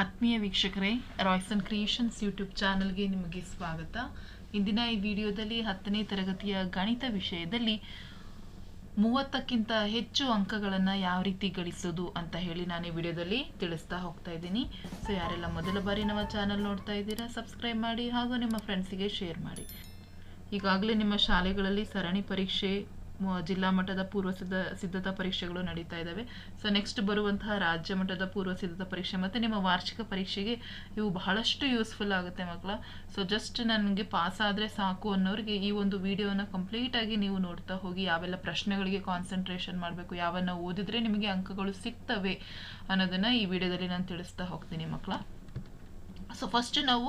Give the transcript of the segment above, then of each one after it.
ಆತ್ಮೀಯ ವೀಕ್ಷಕರೇ Royson creations YouTube ಚಾನಲ್ಗೆ ನಿಮಗೆ ಸ್ವಾಗತ. ಇಂದಿನ ಈ ವಿಡಿಯೋದಲ್ಲಿ ಹತ್ತನೇ ತರಗತಿಯ ಗಣಿತ ವಿಷಯದಲ್ಲಿ ಮೂವತ್ತಕ್ಕಿಂತ ಹೆಚ್ಚು ಅಂಕಗಳನ್ನು ಯಾವ ರೀತಿ ಗಳಿಸೋದು ಅಂತ ಹೇಳಿ ನಾನು ಈ ವಿಡಿಯೋದಲ್ಲಿ ತಿಳಿಸ್ತಾ ಹೋಗ್ತಾ ಇದ್ದೀನಿ. ಸೊ ಯಾರೆಲ್ಲ ಮೊದಲ ಬಾರಿ ನಮ್ಮ ಚಾನಲ್ ನೋಡ್ತಾ ಇದ್ದೀರಾ ಸಬ್ಸ್ಕ್ರೈಬ್ ಮಾಡಿ ಹಾಗೂ ನಿಮ್ಮ ಫ್ರೆಂಡ್ಸಿಗೆ ಶೇರ್ ಮಾಡಿ. ಈಗಾಗಲೇ ನಿಮ್ಮ ಶಾಲೆಗಳಲ್ಲಿ ಸರಣಿ ಪರೀಕ್ಷೆ ಜಿಲ್ಲಾ ಮಟ್ಟದ ಪೂರ್ವ ಸಿದ್ಧ, ಸಿದ್ಧತಾ ಪರೀಕ್ಷೆಗಳು ನಡೀತಾ ಇದ್ದಾವೆ ಸೊ ನೆಕ್ಸ್ಟ್ ಬರುವಂತಹ ರಾಜ್ಯ ಮಟ್ಟದ ಪೂರ್ವ ಸಿದ್ಧತಾ ಪರೀಕ್ಷೆ ಮತ್ತು ನಿಮ್ಮ ವಾರ್ಷಿಕ ಪರೀಕ್ಷೆಗೆ ಇವು ಬಹಳಷ್ಟು ಯೂಸ್ಫುಲ್ ಆಗುತ್ತೆ ಮಕ್ಕಳ ಸೊ ಜಸ್ಟ್ ನನಗೆ ಪಾಸ್ ಆದರೆ ಸಾಕು ಅನ್ನೋರಿಗೆ ಈ ಒಂದು ವಿಡಿಯೋನ ಕಂಪ್ಲೀಟಾಗಿ ನೀವು ನೋಡ್ತಾ ಹೋಗಿ ಯಾವೆಲ್ಲ ಪ್ರಶ್ನೆಗಳಿಗೆ ಕಾನ್ಸಂಟ್ರೇಷನ್ ಮಾಡಬೇಕು, ಯಾವನ್ನ ಓದಿದ್ರೆ ನಿಮಗೆ ಅಂಕಗಳು ಸಿಗ್ತವೆ ಅನ್ನೋದನ್ನು ಈ ವಿಡಿಯೋದಲ್ಲಿ ನಾನು ತಿಳಿಸ್ತಾ ಹೋಗ್ತೀನಿ ಮಕ್ಕಳ ಸೊ ಫಸ್ಟ್ ನಾವು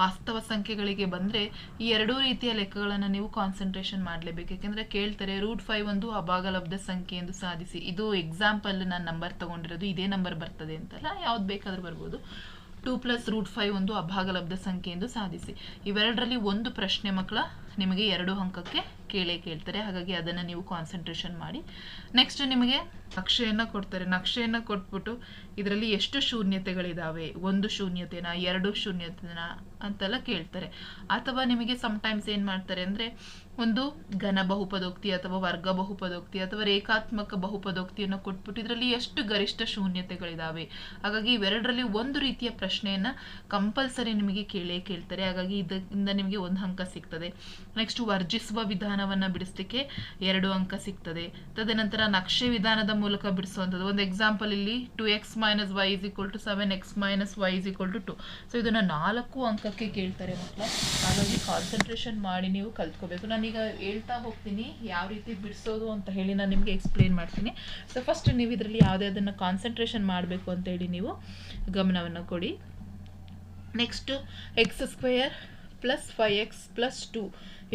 ವಾಸ್ತವ ಸಂಖ್ಯೆಗಳಿಗೆ ಬಂದರೆ ಈ ಎರಡೂ ರೀತಿಯ ಲೆಕ್ಕಗಳನ್ನು ನೀವು ಕಾನ್ಸಂಟ್ರೇಷನ್ ಮಾಡಲೇಬೇಕು. ಯಾಕೆಂದರೆ ಕೇಳ್ತಾರೆ ರೂಟ್ ಫೈವ್ ಒಂದು ಅಭಾಗಲಬ್ಧ ಸಂಖ್ಯೆ ಎಂದು ಸಾಧಿಸಿ. ಇದು ಎಕ್ಸಾಂಪಲ್ ನಾನು ನಂಬರ್ ತಗೊಂಡಿರೋದು, ಇದೇ ನಂಬರ್ ಬರ್ತದೆ ಅಂತಲ್ಲ, ಯಾವ್ದು ಬೇಕಾದ್ರೂ ಬರ್ಬೋದು. ಟೂ ಪ್ಲಸ್ ರೂಟ್ ಫೈವ್ ಒಂದು ಅಭಾಗಲಬ್ಧ ಸಂಖ್ಯೆ ಎಂದು ಸಾಧಿಸಿ. ಇವೆರಡರಲ್ಲಿ ಒಂದು ಪ್ರಶ್ನೆ ಮಕ್ಕಳ ನಿಮಗೆ ಎರಡು ಅಂಕಕ್ಕೆ ಕೇಳೇ ಕೇಳ್ತಾರೆ. ಹಾಗಾಗಿ ಅದನ್ನು ನೀವು ಕಾನ್ಸಂಟ್ರೇಷನ್ ಮಾಡಿ. ನೆಕ್ಸ್ಟ್ ನಿಮಗೆ ನಕ್ಷೆಯನ್ನು ಕೊಡ್ತಾರೆ. ನಕ್ಷೆಯನ್ನು ಕೊಟ್ಬಿಟ್ಟು ಇದರಲ್ಲಿ ಎಷ್ಟು ಶೂನ್ಯತೆಗಳಿದ್ದಾವೆ ಒಂದು ಶೂನ್ಯತೆನಾ? ಎರಡು ಶೂನ್ಯತೆನಾ? ಅಂತೆಲ್ಲ ಕೇಳ್ತಾರೆ. ಅಥವಾ ನಿಮಗೆ ಸಮ್ಟೈಮ್ಸ್ ಏನು ಮಾಡ್ತಾರೆ ಅಂದರೆ ಒಂದು ಘನ ಬಹುಪದೋಕ್ತಿ ಅಥವಾ ವರ್ಗ ಬಹುಪದೋಕ್ತಿ ಅಥವಾ ರೇಖಾತ್ಮಕ ಬಹುಪದೋಕ್ತಿಯನ್ನು ಕೊಟ್ಬಿಟ್ಟು ಇದರಲ್ಲಿ ಎಷ್ಟು ಗರಿಷ್ಠ ಶೂನ್ಯತೆಗಳಿದಾವೆ? ಹಾಗಾಗಿ ಇವೆರಡರಲ್ಲಿ ಒಂದು ರೀತಿಯ ಪ್ರಶ್ನೆಯನ್ನು ಕಂಪಲ್ಸರಿ ನಿಮಗೆ ಕೇಳೇ ಕೇಳ್ತಾರೆ. ಹಾಗಾಗಿ ಇದರಿಂದ ನಿಮಗೆ ಒಂದು ಅಂಕ ಸಿಗ್ತದೆ. ನೆಕ್ಸ್ಟ್ ವರ್ಜಿಸುವ ವಿಧಾನವನ್ನು ಬಿಡಿಸ್ಲಿಕ್ಕೆ ಎರಡು ಅಂಕ ಸಿಗ್ತದೆ. ತದನಂತರ ನಕ್ಷೆ ವಿಧಾನದ ಮೂಲಕ ಬಿಡಿಸುವಂಥದ್ದು. ಒಂದು ಎಕ್ಸಾಂಪಲ್ ಇಲ್ಲಿ two x minus y is equal to seven x minus y is equal to two so ಇದನ್ನು ನಾಲ್ಕು ಅಂಕಕ್ಕೆ ಕೇಳ್ತಾರೆ ಮಕ್ಕಳ. ಹಾಗಾಗಿ ಕಾನ್ಸಂಟ್ರೇಷನ್ ಮಾಡಿ ನೀವು ಕಲ್ತ್ಕೋಬೇಕು. ನಾನೀಗ ಹೇಳ್ತಾ ಹೋಗ್ತೀನಿ, ಯಾವ ರೀತಿ ಬಿಡಿಸೋದು ಅಂತ ಹೇಳಿ ನಾನು ನಿಮಗೆ ಎಕ್ಸ್ಪ್ಲೇನ್ ಮಾಡ್ತೀನಿ. ಸೊ ಫಸ್ಟ್ ನೀವು ಇದರಲ್ಲಿ ಯಾವುದೇ ಅದನ್ನು ಕಾನ್ಸಂಟ್ರೇಷನ್ ಮಾಡಬೇಕು ಅಂತೇಳಿ ನೀವು ಗಮನವನ್ನು ಕೊಡಿ. Next x square plus five x plus two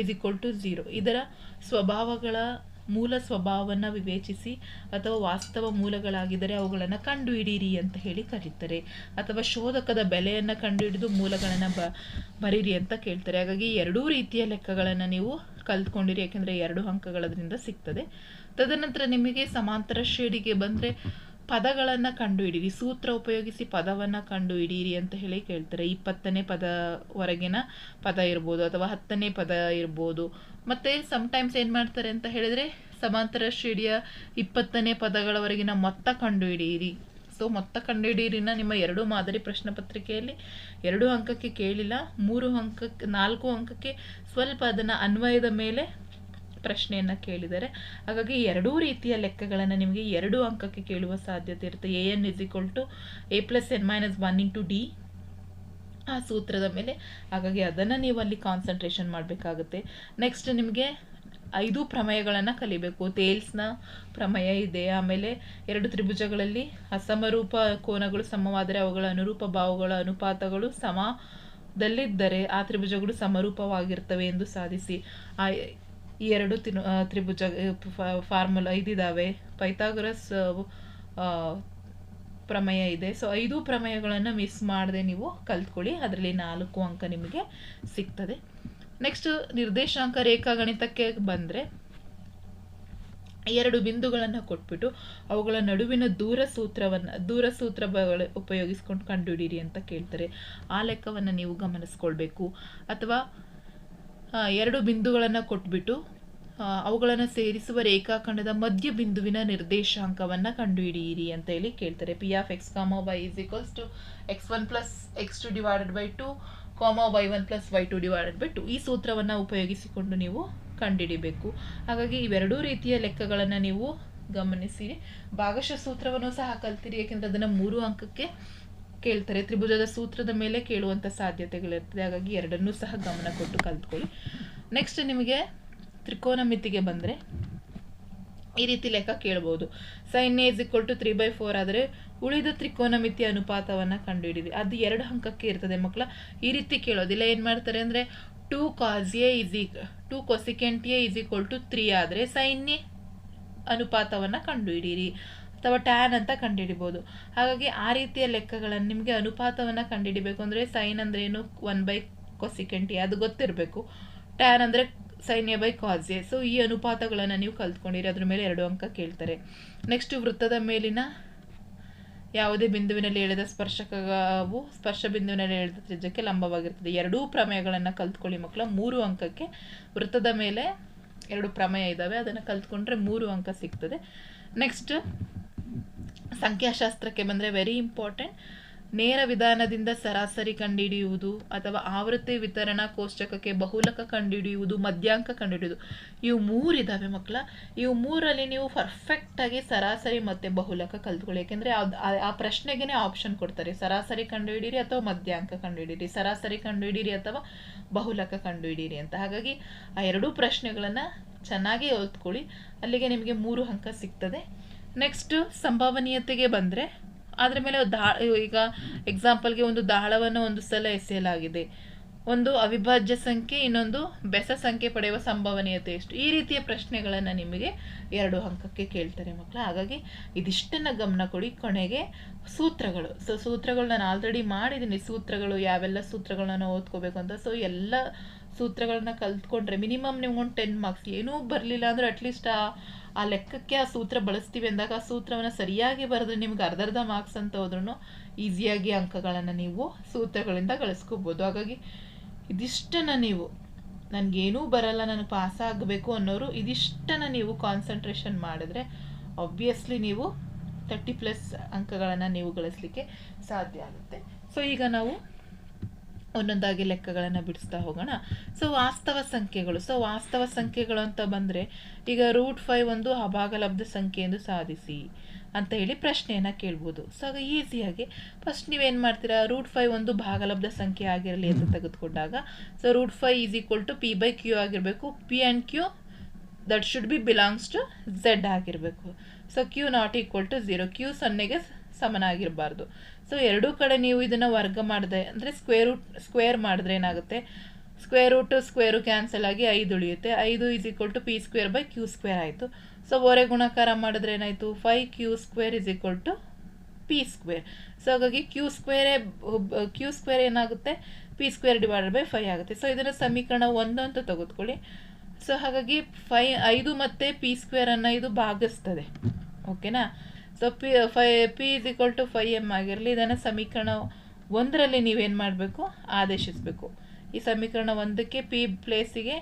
is equal to zero ಇದರ ಸ್ವಭಾವಗಳ ಮೂಲ ಸ್ವಭಾವವನ್ನು ವಿವೇಚಿಸಿ ಅಥವಾ ವಾಸ್ತವ ಮೂಲಗಳಾಗಿದ್ದರೆ ಅವುಗಳನ್ನು ಕಂಡುಹಿಡಿಯಿರಿ ಅಂತ ಹೇಳಿ ಕರೀತಾರೆ. ಅಥವಾ ಶೋಧಕದ ಬೆಲೆಯನ್ನು ಕಂಡುಹಿಡಿದು ಮೂಲಗಳನ್ನು ಬ, ಬರೀರಿ ಅಂತ ಕೇಳ್ತಾರೆ. ಹಾಗಾಗಿ ಎರಡೂ ರೀತಿಯ ಲೆಕ್ಕಗಳನ್ನು ನೀವು ಕಲ್ತ್ಕೊಂಡಿರಿ. ಯಾಕೆಂದರೆ ಎರಡು ಅಂಕಗಳದ್ರಿಂದ ಸಿಗ್ತದೆ. ತದನಂತರ ನಿಮಗೆ ಸಮಾಂತರ ಶ್ರೇಣಿಗೆ ಬಂದರೆ ಪದಗಳನ್ನು ಕಂಡುಹಿಡೀರಿ. ಸೂತ್ರ ಉಪಯೋಗಿಸಿ ಪದವನ್ನು ಕಂಡುಹಿಡಿಯಿರಿ ಅಂತ ಹೇಳಿ ಕೇಳ್ತಾರೆ. ಇಪ್ಪತ್ತನೇ ಪದವರೆಗಿನ ಪದ ಇರ್ಬೋದು ಅಥವಾ ಹತ್ತನೇ ಪದ ಇರ್ಬೋದು. ಮತ್ತು ಸಮ್ಟೈಮ್ಸ್ ಏನು ಮಾಡ್ತಾರೆ ಅಂತ ಹೇಳಿದರೆ ಸಮಾಂತರ ಶ್ರೇಣಿಯ ಇಪ್ಪತ್ತನೇ ಪದಗಳವರೆಗಿನ ಮೊತ್ತ ಕಂಡುಹಿಡಿಯಿರಿ ಸೊ ಮೊತ್ತ ಕಂಡುಹಿಡಿಯಿರಿನ ನಿಮ್ಮ ಎರಡು ಮಾದರಿ ಪ್ರಶ್ನೆ ಪತ್ರಿಕೆಯಲ್ಲಿ ಎರಡು ಅಂಕಕ್ಕೆ ಕೇಳಿಲ್ಲ. ಮೂರು ಅಂಕಕ್ಕೆ ನಾಲ್ಕು ಅಂಕಕ್ಕೆ ಸ್ವಲ್ಪ ಅದನ್ನು ಅನ್ವಯದ ಮೇಲೆ ಪ್ರಶ್ನೆಯನ್ನು ಕೇಳಿದ್ದಾರೆ ಹಾಗಾಗಿ ಎರಡೂ ರೀತಿಯ ಲೆಕ್ಕಗಳನ್ನು ನಿಮಗೆ ಎರಡು ಅಂಕಕ್ಕೆ ಕೇಳುವ ಸಾಧ್ಯತೆ ಇರುತ್ತೆ. A n is equal to a plus n minus one into d ಆ ಸೂತ್ರದ ಮೇಲೆ. ಹಾಗಾಗಿ ಅದನ್ನು ನೀವು ಅಲ್ಲಿ ಕಾನ್ಸಂಟ್ರೇಷನ್ ಮಾಡಬೇಕಾಗುತ್ತೆ. ನೆಕ್ಸ್ಟ್ ನಿಮಗೆ ಐದು ಪ್ರಮೇಯಗಳನ್ನು ಕಲಿಬೇಕು. ತೇಲ್ಸ್ನ ಪ್ರಮೇಯ ಇದೆ. ಆಮೇಲೆ ಎರಡು ತ್ರಿಭುಜಗಳಲ್ಲಿ ಅಸಮರೂಪ ಕೋನಗಳು ಸಮವಾದರೆ ಅವುಗಳ ಅನುರೂಪ ಭಾವಗಳ, ಅನುಪಾತಗಳು ಸಮದಲ್ಲಿದ್ದರೆ ಆ ತ್ರಿಭುಜಗಳು ಸಮರೂಪವಾಗಿರ್ತವೆ ಎಂದು ಸಾಧಿಸಿ. ಆ ಈ ಎರಡು ತಿನ್ ತ್ರಿಭುಜ ಫಾರ್ಮುಲಾ ಇದಿದ್ದಾವೆ ಪೈಥಾಗರಸ್ ಪ್ರಮೇಯ ಇದೆ. ಸೊ ಐದು ಪ್ರಮೇಯಗಳನ್ನು ಮಿಸ್ ಮಾಡದೆ ನೀವು ಕಲ್ತ್ಕೊಳ್ಳಿ. ಅದರಲ್ಲಿ ನಾಲ್ಕು ಅಂಕ ನಿಮಗೆ ಸಿಗ್ತದೆ. ನೆಕ್ಸ್ಟ್ ನಿರ್ದೇಶಾಂಕ ರೇಖಾಗಣಿತಕ್ಕೆ ಬಂದರೆ, ಎರಡು ಬಿಂದುಗಳನ್ನು ಕೊಟ್ಬಿಟ್ಟು ಅವುಗಳ ನಡುವಿನ ದೂರ ಸೂತ್ರವನ್ನು, ದೂರ ಸೂತ್ರ ಉಪಯೋಗಿಸ್ಕೊಂಡು ಕಂಡುಹಿಡೀರಿ ಅಂತ ಕೇಳ್ತಾರೆ. ಆ ಲೆಕ್ಕವನ್ನು ನೀವು ಗಮನಿಸ್ಕೊಳ್ಬೇಕು. ಅಥವಾ ಎರಡು ಬಿಂದುಗಳನ್ನು ಕೊಟ್ಬಿಟ್ಟು ಅವುಗಳನ್ನು ಸೇರಿಸುವ ರೇಖಾಖಂಡದ ಮಧ್ಯ ಬಿಂದುವಿನ ನಿರ್ದೇಶಾಂಕವನ್ನು ಕಂಡುಹಿಡಿಯಿರಿ ಅಂತ ಹೇಳಿ ಕೇಳ್ತಾರೆ. P of x comma y is equals to x one plus x two divided by two comma y one plus y two divided by two ಈ ಸೂತ್ರವನ್ನು ಉಪಯೋಗಿಸಿಕೊಂಡು ನೀವು ಕಂಡುಹಿಡಿಬೇಕು. ಹಾಗಾಗಿ ಇವೆರಡೂ ರೀತಿಯ ಲೆಕ್ಕಗಳನ್ನು ನೀವು ಗಮನಿಸಿ ಭಾಗಶಃ ಸೂತ್ರವನ್ನು ಸಹ ಕಲ್ತಿರಿ, ಯಾಕೆಂದರೆ ಅದನ್ನು ಮೂರು ಅಂಕಕ್ಕೆ ಕೇಳ್ತಾರೆ. ತ್ರಿಭುಜದ ಸೂತ್ರದ ಮೇಲೆ ಕೇಳುವಂಥ ಸಾಧ್ಯತೆಗಳಿರ್ತದೆ. ಹಾಗಾಗಿ ಎರಡನ್ನೂ ಸಹ ಗಮನ ಕೊಟ್ಟು ಕಲ್ತ್ಕೊಳ್ಳಿ. ನೆಕ್ಸ್ಟ್ ನಿಮಗೆ ತ್ರಿಕೋನಮಿತಿಗೆ ಬಂದರೆ ಈ ರೀತಿ ಲೆಕ್ಕ ಕೇಳ್ಬೋದು. Sine A equal to three by four ಆದರೆ ಉಳಿದ ತ್ರಿಕೋನಮಿತಿ ಅನುಪಾತವನ್ನು ಕಂಡುಹಿಡಿರಿ ಅದು ಎರಡು ಅಂಕಕ್ಕೆ ಇರ್ತದೆ ಮಕ್ಕಳ. ಈ ರೀತಿ ಕೇಳೋದಿಲ್ಲ. ಏನು ಮಾಡ್ತಾರೆ ಅಂದರೆ two cos A is equal to cosecant A is equal to three ಆದರೆ ಸೈನ್ ಎ ಅನುಪಾತವನ್ನು ಕಂಡುಹಿಡಿಯಿರಿ ಅಥವಾ ಟ್ಯಾನ್ ಅಂತ ಕಂಡುಹಿಡಿಬೋದು. ಹಾಗಾಗಿ ಆ ರೀತಿಯ ಲೆಕ್ಕಗಳನ್ನು ನಿಮಗೆ ಅನುಪಾತವನ್ನು ಕಂಡುಹಿಡಿಬೇಕು ಅಂದರೆ ಸೈನ್ ಅಂದರೆ ಏನು? ಒನ್ ಬೈ ಕೊಸಿಕೆಂಟಿ ಅದು ಗೊತ್ತಿರಬೇಕು. ಟ್ಯಾನ್ ಅಂದರೆ sine A by cos A so ಈ ಅನುಪಾತಗಳನ್ನು ನೀವು ಕಲ್ತ್ಕೊಂಡಿರಿ, ಅದ್ರ ಮೇಲೆ ಎರಡು ಅಂಕ ಕೇಳ್ತಾರೆ. ನೆಕ್ಸ್ಟ್ ವೃತ್ತದ ಮೇಲಿನ ಯಾವುದೇ ಬಿಂದುವಿನಲ್ಲಿ ಎಳೆದ ಸ್ಪರ್ಶಕವು ಸ್ಪರ್ಶ ಬಿಂದುವಿನಲ್ಲಿ ಎಳೆದ ತ್ರಿಜ್ಯಕ್ಕೆ ಲಂಬವಾಗಿರ್ತದೆ ಎರಡೂ ಪ್ರಮೇಯಗಳನ್ನು ಕಲ್ತ್ಕೊಳ್ಳಿ ಮಕ್ಕಳ. ಮೂರು ಅಂಕಕ್ಕೆ ವೃತ್ತದ ಮೇಲೆ ಎರಡು ಪ್ರಮೇಯ ಇದ್ದಾವೆ ಅದನ್ನು ಕಲ್ತ್ಕೊಂಡ್ರೆ ಮೂರು ಅಂಕ ಸಿಗ್ತದೆ. ನೆಕ್ಸ್ಟ್ ಸಂಖ್ಯಾಶಾಸ್ತ್ರಕ್ಕೆ ಬಂದರೆ ವೆರಿ ಇಂಪಾರ್ಟೆಂಟ್ ನೇರ ವಿಧಾನದಿಂದ ಸರಾಸರಿ ಕಂಡುಹಿಡಿಯುವುದು ಅಥವಾ ಆವೃತ್ತಿ ವಿತರಣಾ ಕೋಷ್ಟಕಕ್ಕೆ ಬಹುಲಕ ಕಂಡುಹಿಡಿಯುವುದು, ಮಧ್ಯಾಂಕ ಕಂಡುಹಿಡಿಯುವುದು. ಇವು ಮೂರಿದ್ದಾವೆ ಮಕ್ಕಳ. ಇವು ಮೂರಲ್ಲಿ ನೀವು ಪರ್ಫೆಕ್ಟಾಗಿ ಸರಾಸರಿ ಮತ್ತು ಬಹುಲಕ ಕಲ್ತ್ಕೊಳ್ಳಿ. ಯಾಕೆಂದರೆ ಆ ಪ್ರಶ್ನೆಗೇ ಆಪ್ಷನ್ ಕೊಡ್ತಾರೆ. ಸರಾಸರಿ ಕಂಡುಹಿಡೀರಿ ಅಥವಾ ಮಧ್ಯಾಂಕ ಕಂಡುಹಿಡೀರಿ? ಸರಾಸರಿ ಕಂಡುಹಿಡೀರಿ ಅಥವಾ ಬಹುಲಕ ಕಂಡುಹಿಡೀರಿ ಅಂತ. ಹಾಗಾಗಿ ಆ ಎರಡೂ ಪ್ರಶ್ನೆಗಳನ್ನು ಚೆನ್ನಾಗಿ ಓದ್ಕೊಳ್ಳಿ. ಅಲ್ಲಿಗೆ ನಿಮಗೆ ಮೂರು ಅಂಕ ಸಿಗ್ತದೆ. ನೆಕ್ಸ್ಟ್ ಸಂಭವನೀಯತೆಗೆ ಬಂದರೆ ಅದರ ಮೇಲೆ ದಾ, ಈಗ ಎಕ್ಸಾಂಪಲ್ಗೆ ಒಂದು ದಾಳವನ್ನು ಒಂದು ಸಲ ಎಸೆಯಲಾಗಿದೆ. ಒಂದು ಅವಿಭಾಜ್ಯ ಸಂಖ್ಯೆ, ಇನ್ನೊಂದು ಬೆಸ ಸಂಖ್ಯೆ ಪಡೆಯುವ ಸಂಭವನೀಯತೆ ಎಷ್ಟು? ಈ ರೀತಿಯ ಪ್ರಶ್ನೆಗಳನ್ನು ನಿಮಗೆ ಎರಡು ಅಂಕಕ್ಕೆ ಕೇಳ್ತಾರೆ ಮಕ್ಕಳು. ಹಾಗಾಗಿ ಇದಿಷ್ಟನ್ನು ಗಮನ ಕೊಡಿ. ಕೊನೆಗೆ ಸೂತ್ರಗಳು. ಸೊ ಸೂತ್ರಗಳು ನಾನು ಆಲ್ರೆಡಿ ಮಾಡಿದ್ದೀನಿ ಸೂತ್ರಗಳು ಯಾವೆಲ್ಲ ಸೂತ್ರಗಳನ್ನು ಓದ್ಕೋಬೇಕು ಅಂತ. ಸೊ ಎಲ್ಲ ಸೂತ್ರಗಳನ್ನ ಕಲ್ತ್ಕೊಂಡ್ರೆ ಮಿನಿಮಮ್ ನಿಮ್ಗೊಂದು ಟೆನ್ ಮಾರ್ಕ್ಸ್ ಏನೂ ಬರಲಿಲ್ಲ ಅಂದರೆ ಅಟ್ಲೀಸ್ಟ್ ಆ ಆ ಲೆಕ್ಕಕ್ಕೆ ಆ ಸೂತ್ರ ಬಳಸ್ತೀವಿ ಅಂದಾಗ ಆ ಸೂತ್ರವನ್ನು ಸರಿಯಾಗಿ ಬರೆದ್ರೆ ನಿಮ್ಗೆ ಅರ್ಧರ್ಧ ಮಾರ್ಕ್ಸ್ ಅಂತ ಹೋದ್ರೂ ಈಸಿಯಾಗಿ ಅಂಕಗಳನ್ನು ನೀವು ಸೂತ್ರಗಳಿಂದ ಗಳಿಸ್ಕೋಬೋದು. ಹಾಗಾಗಿ ಇದಿಷ್ಟನ್ನು ನೀವು, ನನಗೇನೂ ಬರಲ್ಲ, ನಾನು ಪಾಸ್ ಆಗಬೇಕು ಅನ್ನೋರು ಇದಿಷ್ಟನ್ನು ನೀವು ಕಾನ್ಸಂಟ್ರೇಷನ್ ಮಾಡಿದ್ರೆ ಆಬ್ವಿಯಸ್ಲಿ ನೀವು ತರ್ಟಿ ಪ್ಲಸ್ ಅಂಕಗಳನ್ನು ನೀವು ಗಳಿಸ್ಲಿಕ್ಕೆ ಸಾಧ್ಯ ಆಗುತ್ತೆ. ಸೊ ಈಗ ನಾವು ಒಂದೊಂದಾಗಿ ಲೆಕ್ಕಗಳನ್ನು ಬಿಡಿಸ್ತಾ ಹೋಗೋಣ. ಸೊ ವಾಸ್ತವ ಸಂಖ್ಯೆಗಳು. ಸೊ ವಾಸ್ತವ ಸಂಖ್ಯೆಗಳು ಅಂತ ಬಂದರೆ, ಈಗ ರೂಟ್ ಫೈವ್ ಒಂದು ಅಭಾಗಲಬ್ಧ ಸಂಖ್ಯೆ ಎಂದು ಸಾಧಿಸಿ ಅಂತ ಹೇಳಿ ಪ್ರಶ್ನೆಯನ್ನು ಕೇಳ್ಬೋದು. ಸೊ ಆಗ ಈಸಿಯಾಗಿ ಫಸ್ಟ್ ನೀವೇನು ಮಾಡ್ತೀರಾ? ರೂಟ್ ಫೈವ್ ಒಂದು ಭಾಗಲಬ್ಧ ಸಂಖ್ಯೆ ಆಗಿರಲಿ ಅಂತ ತೆಗೆದುಕೊಂಡಾಗ so root five is equal to p by q ಆಗಿರಬೇಕು. P and q that should be belongs to Z ಆಗಿರಬೇಕು. So q not equal to zero q ಸೊನ್ನೆಗೆ ಸಮನಾಗಿರಬಾರ್ದು. ಸೊ ಎರಡೂ ಕಡೆ ನೀವು ಇದನ್ನು ವರ್ಗ ಮಾಡಿದೆ ಅಂದರೆ ಸ್ಕ್ವೇರ್ ರೂಟ್ ಸ್ಕ್ವೇರ್ ಮಾಡಿದ್ರೆ ಏನಾಗುತ್ತೆ? ಸ್ಕ್ವೇರ್ ರೂಟು ಸ್ಕ್ವೇರು ಕ್ಯಾನ್ಸಲ್ ಆಗಿ ಐದು ಉಳಿಯುತ್ತೆ. ಐದು is equal to p square by q square ಆಯಿತು. ಸೊ ಒರೆ ಗುಣಾಕಾರ ಮಾಡಿದ್ರೆ ಏನಾಯಿತು? Five q square is equal to p square so ಹಾಗಾಗಿ ಕ್ಯೂ ಸ್ಕ್ವೇರೇ ಕ್ಯೂ ಸ್ಕ್ವೇರ್ ಏನಾಗುತ್ತೆ? P square divided by five ಆಗುತ್ತೆ. ಸೊ ಇದನ್ನು ಸಮೀಕರಣ ಒಂದು ಅಂತ ತೆಗೆದುಕೊಳ್ಳಿ. ಸೊ ಹಾಗಾಗಿ ಫೈ ಐದು ಮತ್ತು ಪಿ ಸ್ಕ್ವೇರನ್ನು ಇದು ಭಾಗಿಸ್ತದೆ. ಓಕೆನಾ so p, five, p is equal to five m ಆಗಿರಲಿ, ಇದನ್ನು ಸಮೀಕರಣ ಒಂದರಲ್ಲಿ ನೀವೇನು ಮಾಡಬೇಕು? ಆದೇಶಿಸಬೇಕು. ಈ ಸಮೀಕರಣ ಒಂದಕ್ಕೆ ಪಿ ಪ್ಲೇಸಿಗೆ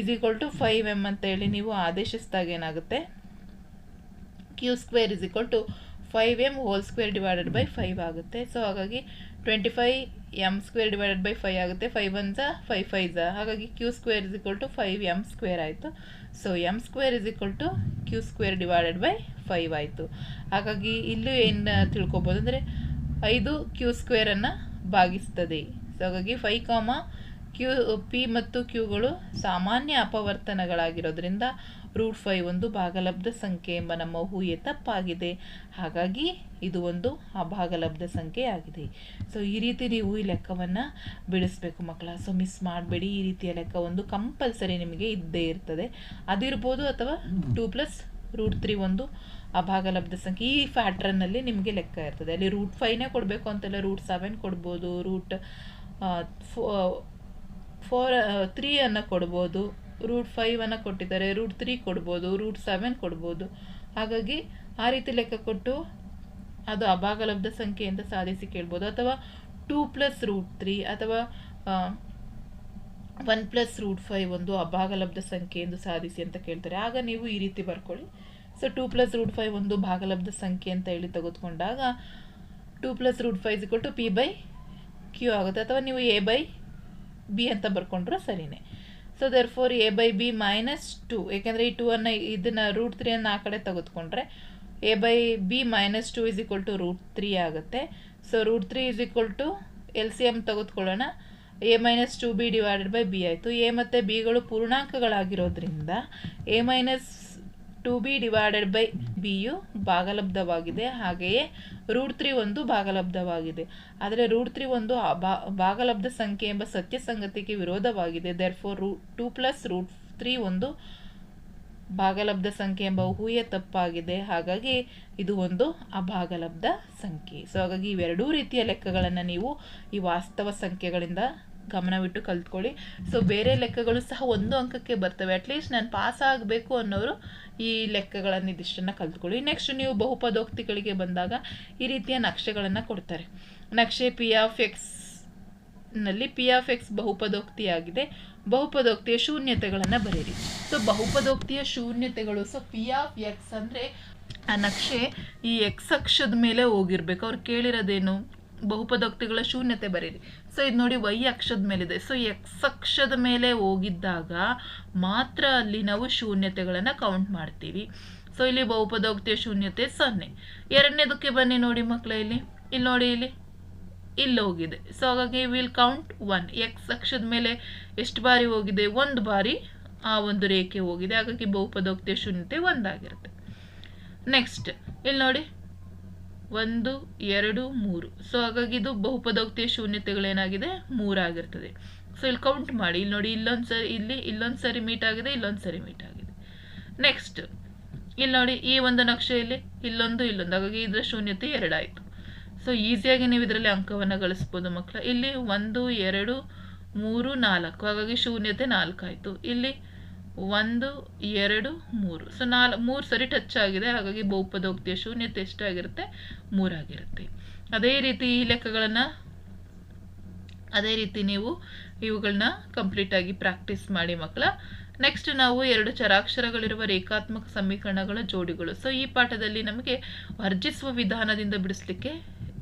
is equal to five m ಅಂತ ಹೇಳಿ ನೀವು ಆದೇಶಿಸಿದಾಗ ಏನಾಗುತ್ತೆ? Q square is equal to five m whole square divided by five ಆಗುತ್ತೆ. ಸೊ ಹಾಗಾಗಿ twenty five m square divided by five ಆಗುತ್ತೆ. ಫೈವ್ ಒನ್ ಫೈವ್ ಫೈವ್ ಝಾ ಹಾಗಾಗಿ q square is equal to five m square ಆಯಿತು. So m square is equal to q square divided by five ಆಯಿತು. ಹಾಗಾಗಿ ಇಲ್ಲೂ ಏನು ತಿಳ್ಕೊಬೋದು ಅಂದರೆ ಐದು ಕ್ಯೂ ಸ್ಕ್ವೇರನ್ನು ಭಾಗಿಸ್ತದೆ. ಸೊ ಹಾಗಾಗಿ ಫೈ ಕಾಮ ಕ್ಯೂ ಪಿ ಮತ್ತು ಕ್ಯೂಗಳು ಸಾಮಾನ್ಯ ಅಪವರ್ತನಗಳಾಗಿರೋದ್ರಿಂದ ರೂಟ್ ಫೈವ್ ಒಂದು ಭಾಗಲಬ್ಧ ಸಂಖ್ಯೆ ಎಂಬ ನಮ್ಮ ಊಹೆ ತಪ್ಪಾಗಿದೆ. ಹಾಗಾಗಿ ಇದು ಒಂದು ಅಭಾಗಲಬ್ಧ ಸಂಖ್ಯೆ ಆಗಿದೆ. ಸೊ ಈ ರೀತಿ ನೀವು ಈ ಲೆಕ್ಕವನ್ನು ಬಿಡಿಸ್ಬೇಕು ಮಕ್ಕಳ. ಸೊ ಮಿಸ್ ಮಾಡಬೇಡಿ. ಈ ರೀತಿಯ ಲೆಕ್ಕ ಒಂದು ಕಂಪಲ್ಸರಿ ನಿಮಗೆ ಇದ್ದೇ ಇರ್ತದೆ. ಅದಿರ್ಬೋದು ಅಥವಾ ಟೂ ಪ್ಲಸ್ ರೂಟ್ ತ್ರೀ ಒಂದು ಅಭಾಗಲಬ್ಧ ಸಂಖ್ಯೆ. ಈ ಫ್ಯಾಟ್ರನ್ನಲ್ಲಿ ನಿಮಗೆ ಲೆಕ್ಕ ಇರ್ತದೆ. ಅಲ್ಲಿ ರೂಟ್ ಫೈವ್ನೇ ಕೊಡಬೇಕು ಅಂತೆಲ್ಲ ರೂಟ್ ಸೆವೆನ್ ಕೊಡ್ಬೋದು. ರೂಟ್ ಫೋ ಫೋರ್ ತ್ರೀಯನ್ನು ಕೊಡ್ಬೋದು. ರೂಟ್ ಫೈವನ್ನು ಕೊಟ್ಟಿದ್ದಾರೆ ರೂಟ್ ತ್ರೀ ಕೊಡ್ಬೋದು ರೂಟ್ ಸೆವೆನ್ ಕೊಡ್ಬೋದು. ಹಾಗಾಗಿ ಆ ರೀತಿ ಲೆಕ್ಕ ಕೊಟ್ಟು ಅದು ಅಭಾಗಲಬ್ಧ ಸಂಖ್ಯೆ ಅಂತ ಸಾಧಿಸಿ ಕೇಳ್ಬೋದು. ಅಥವಾ ಟೂ ಪ್ಲಸ್ ರೂಟ್ ತ್ರೀ ಅಥವಾ ಒನ್ ಪ್ಲಸ್ ರೂಟ್ ಫೈವ್ ಒಂದು ಅಭಾಗಲಬ್ಧ ಸಂಖ್ಯೆ ಎಂದು ಸಾಧಿಸಿ ಅಂತ ಕೇಳ್ತಾರೆ. ಆಗ ನೀವು ಈ ರೀತಿ ಬರ್ಕೊಳ್ಳಿ. So two plus root five ಒಂದು ಭಾಗಲಬ್ಧ ಸಂಖ್ಯೆ ಅಂತ ಹೇಳಿ ತೆಗೆದುಕೊಂಡಾಗ two plus root five equal to p by q ಆಗುತ್ತೆ. ಅಥವಾ ನೀವು ಎ ಬೈ ಬಿ ಅಂತ ಬರ್ಕೊಂಡ್ರೂ ಸರಿನೇ. So therefore a by b minus two ಏಕೆಂದರೆ ಈ ಟೂ ಅನ್ನು, ಇದನ್ನು ರೂಟ್ ತ್ರೀಯನ್ನು ಆ ಕಡೆ ತೆಗೆದುಕೊಂಡ್ರೆ a by b minus two is equal to root three ಆಗುತ್ತೆ. So root three is equal to L C M ತೆಗೆದುಕೊಳ್ಳೋಣ. A minus two b divided by b ಆಯಿತು. ಎ ಮತ್ತು ಬಿಗಳು ಪೂರ್ಣಾಂಕಗಳಾಗಿರೋದ್ರಿಂದ a minus two b divided by ಬಿಯು ಭಾಗಲಬ್ಧವಾಗಿದೆ. ಹಾಗೆಯೇ root three ಒಂದು ಭಾಗಲಬ್ಧವಾಗಿದೆ. ಆದರೆ root three ಒಂದು ಭಾಗಲಬ್ಧ ಸಂಖ್ಯೆ ಎಂಬ ಸತ್ಯ ಸಂಗತಿಗೆ ವಿರೋಧವಾಗಿದೆ. ದೇರ್ ಫೋರ್ ರೂ ಟು ಪ್ಲಸ್ ರೂಟ್ ತ್ರೀ ಒಂದು ಭಾಗಲಬ್ಧ ಸಂಖ್ಯೆ ಎಂಬ ಊಹೆ ತಪ್ಪಾಗಿದೆ. ಹಾಗಾಗಿ ಇದು ಒಂದು ಅಭಾಗಲಬ್ಧ ಸಂಖ್ಯೆ. ಸೊ ಹಾಗಾಗಿ ಇವೆರಡೂ ರೀತಿಯ ಲೆಕ್ಕಗಳನ್ನು ನೀವು ಈ ವಾಸ್ತವ ಸಂಖ್ಯೆಗಳಿಂದ ಗಮನವಿಟ್ಟು ಕಲ್ತ್ಕೊಳ್ಳಿ. ಸೊ ಬೇರೆ ಲೆಕ್ಕಗಳು ಸಹ ಒಂದು ಅಂಕಕ್ಕೆ ಬರ್ತವೆ. ಅಟ್ಲೀಸ್ಟ್ ನಾನು ಪಾಸ್ ಆಗಬೇಕು ಅನ್ನೋರು ಈ ಲೆಕ್ಕಗಳನ್ನು ಇದಿಷ್ಟನ್ನು ಕಲ್ತ್ಕೊಳ್ಳಿ. ನೆಕ್ಸ್ಟ್ ನೀವು ಬಹುಪದೋಕ್ತಿಗಳಿಗೆ ಬಂದಾಗ ಈ ರೀತಿಯ ನಕ್ಷೆಗಳನ್ನು ಕೊಡ್ತಾರೆ. ನಕ್ಷೆ ಪಿ ಆಫ್ ಎಕ್ಸ್ನಲ್ಲಿ ಪಿ ಆಫ್ ಎಕ್ಸ್ ಬಹುಪದೋಕ್ತಿಯಾಗಿದೆ. ಬಹುಪದೋಕ್ತಿಯ ಶೂನ್ಯತೆಗಳನ್ನು ಬರೀರಿ. ಸೊ ಬಹುಪದೋಕ್ತಿಯ ಶೂನ್ಯತೆಗಳು ಸೊ ಪಿ ಆಫ್ ಎಕ್ಸ್ ಅಂದರೆ ಆ ನಕ್ಷೆ ಈ ಎಕ್ಸ್ ಅಕ್ಷದ ಮೇಲೆ ಹೋಗಿರ್ಬೇಕು. ಅವ್ರು ಕೇಳಿರೋದೇನು? ಬಹುಪದೋಕ್ತಿಗಳ ಶೂನ್ಯತೆ ಬರೀರಿ. ಸೊ ಇದು ನೋಡಿ ವೈ ಅಕ್ಷದ ಮೇಲಿದೆ. ಸೊ ಎಕ್ಸ್ ಅಕ್ಷದ ಮೇಲೆ ಹೋಗಿದ್ದಾಗ ಮಾತ್ರ ಅಲ್ಲಿ ನಾವು ಶೂನ್ಯತೆಗಳನ್ನು ಕೌಂಟ್ ಮಾಡ್ತೀವಿ. ಸೊ ಇಲ್ಲಿ ಬಹುಪದೋಕ್ತಿಯ ಶೂನ್ಯತೆ ಸೊನ್ನೆ. ಎರಡನೇದಕ್ಕೆ ಬನ್ನಿ ನೋಡಿ ಮಕ್ಕಳ ಇಲ್ಲಿ. ಇಲ್ಲಿ ನೋಡಿ ಇಲ್ಲಿ. ಇಲ್ಲಿ ಹೋಗಿದೆ. ಸೊ ಹಾಗಾಗಿ ವಿಲ್ ಕೌಂಟ್ ಒನ್ ಎಕ್ಸ್ ಅಕ್ಷದ ಮೇಲೆ ಎಷ್ಟು ಬಾರಿ ಹೋಗಿದೆ? ಒಂದು ಬಾರಿ ಆ ಒಂದು ರೇಖೆ ಹೋಗಿದೆ. ಹಾಗಾಗಿ ಬಹುಪದೋಕ್ತಿಯ ಶೂನ್ಯತೆ ಒಂದಾಗಿರುತ್ತೆ. ನೆಕ್ಸ್ಟ್ ಇಲ್ಲಿ ನೋಡಿ. ಒಂದು, ಎರಡು, ಮೂರು. ಸೊ ಹಾಗಾಗಿ ಇದು ಬಹುಪದೋಕ್ತಿಯ ಶೂನ್ಯತೆಗಳೇನಾಗಿದೆ? ಮೂರಾಗಿರ್ತದೆ. ಸೊ ಇಲ್ಲಿ ಕೌಂಟ್ ಮಾಡಿ. ಇಲ್ಲಿ ನೋಡಿ, ಇಲ್ಲೊಂದು ಸರಿ, ಇಲ್ಲಿ ಇಲ್ಲೊಂದು ಸರಿ ಮೀಟ್ ಆಗಿದೆ, ಇಲ್ಲೊಂದು ಸರಿ ಮೀಟ್ ಆಗಿದೆ. ನೆಕ್ಸ್ಟ್ ಇಲ್ಲಿ ನೋಡಿ, ಈ ಒಂದು ನಕ್ಷೆಯಲ್ಲಿ ಇಲ್ಲೊಂದು ಇಲ್ಲೊಂದು. ಹಾಗಾಗಿ ಇದರ ಶೂನ್ಯತೆ ಎರಡಾಯಿತು. ಸೊ ಈಸಿಯಾಗಿ ನೀವು ಇದರಲ್ಲಿ ಅಂಕವನ್ನು ಗಳಿಸ್ಬೋದು ಮಕ್ಕಳ ಇಲ್ಲಿ ಒಂದು, ಎರಡು, ಮೂರು, ನಾಲ್ಕು. ಹಾಗಾಗಿ ಶೂನ್ಯತೆ ನಾಲ್ಕಾಯಿತು. ಇಲ್ಲಿ ಒಂದು, ಎರಡು, ಮೂರು. ಸೊ ನಾಲ್, ಮೂರು ಸರಿ ಟಚ್ ಆಗಿದೆ. ಹಾಗಾಗಿ ಬಹುಪದೋಕ್ತಿಯ ಶೂನ್ಯತೆ ಎಷ್ಟಾಗಿರುತ್ತೆ ಮೂರಾಗಿರುತ್ತೆ ಅದೇ ರೀತಿ ಈ ಲೆಕ್ಕಗಳನ್ನು, ಅದೇ ರೀತಿ ನೀವು ಇವುಗಳನ್ನ ಕಂಪ್ಲೀಟಾಗಿ ಪ್ರಾಕ್ಟೀಸ್ ಮಾಡಿ ಮಕ್ಕಳ. ನೆಕ್ಸ್ಟ್ ನಾವು ಎರಡು ಚರಾಕ್ಷರಗಳಿರುವ ರೇಖಾತ್ಮಕ ಸಮೀಕರಣಗಳ ಜೋಡಿಗಳು. ಸೊ ಈ ಪಾಠದಲ್ಲಿ ನಮಗೆ ವರ್ಜಿಸುವ ವಿಧಾನದಿಂದ ಬಿಡಿಸ್ಲಿಕ್ಕೆ